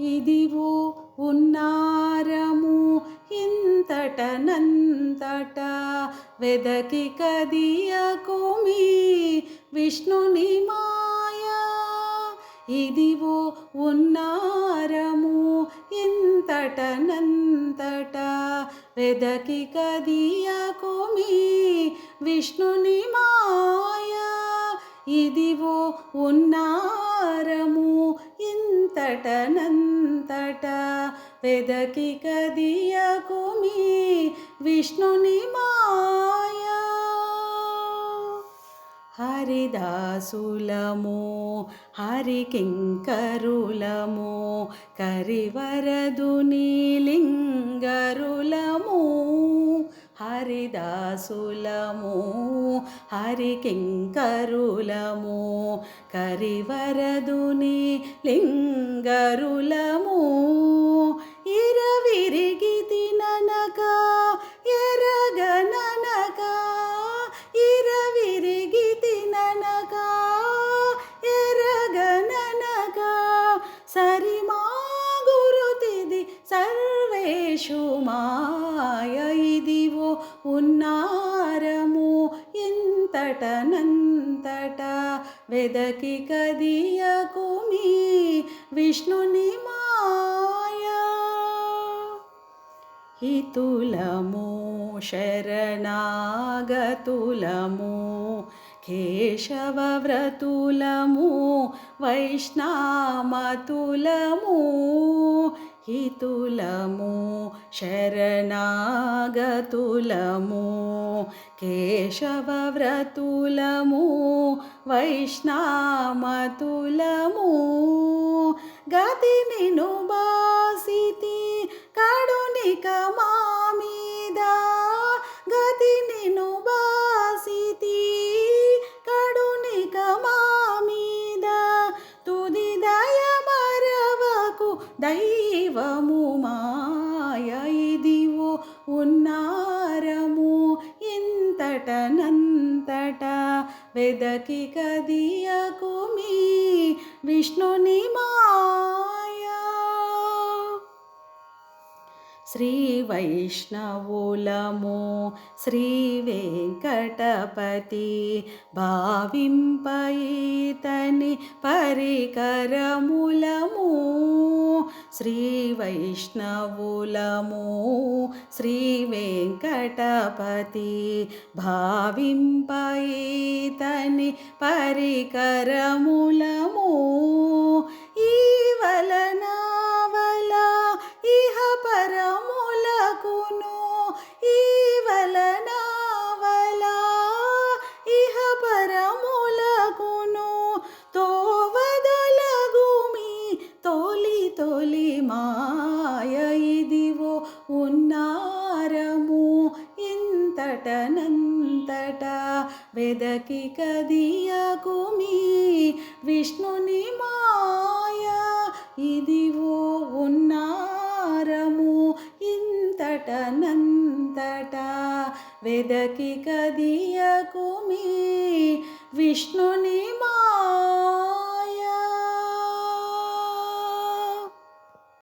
ఇదివో ఉన్నారము ఇంతటనంతట వెదకి కదియకుమి విష్ణుని మాయా. ఇదివో ఉన్నారము ఇంతటనంతట వెదకి కదియకుమి విష్ణుని మాయా. ఇదివో ఉన్నారము ఇంతటనంతట వెదకి కదియకు మీ విష్ణుని మాయా. హరిదాసులము హరికింకరులము కరివరదుని లింగరులము హరిదాసులము హరికింకరులము కరివరదుని లింగరులము. ఇరవిరిగి తిననక ఎరగననక ఇరవిరిగి తిననక ఎరగననక సరిమా గురుతిది సర్వేషు మాయ ఇదివో ఉన్నారము ఇంతటనంతట. వెదకి కదియకుమి విష్ణుని మాయా. హితులము శరణాగతులము కేశవవ్రతులము వైష్ణామతులము. హితులము శరణాగతులము కేశవవ్రతులము వైష్ణామతులము గతి దైవము మాయ ఇదివో ఉన్నారము ఇంతటనంతట వెదకి కదియకుమి విష్ణుని మాయ. శ్రీ వైష్ణవులము శ్రీ వెంకటపతి భావింపైతని పరికరములము శ్రీ వైష్ణవులము శ్రీ వెంకటపతి భావింపైతని పరికరములము ఉన్నారము ఇంతటనంతట. వెదకి కదియకుమి విష్ణుని మాయ. ఇదివో ఉన్నారము ఇంతటనంతట. వెదకి కదియకుమి విష్ణుని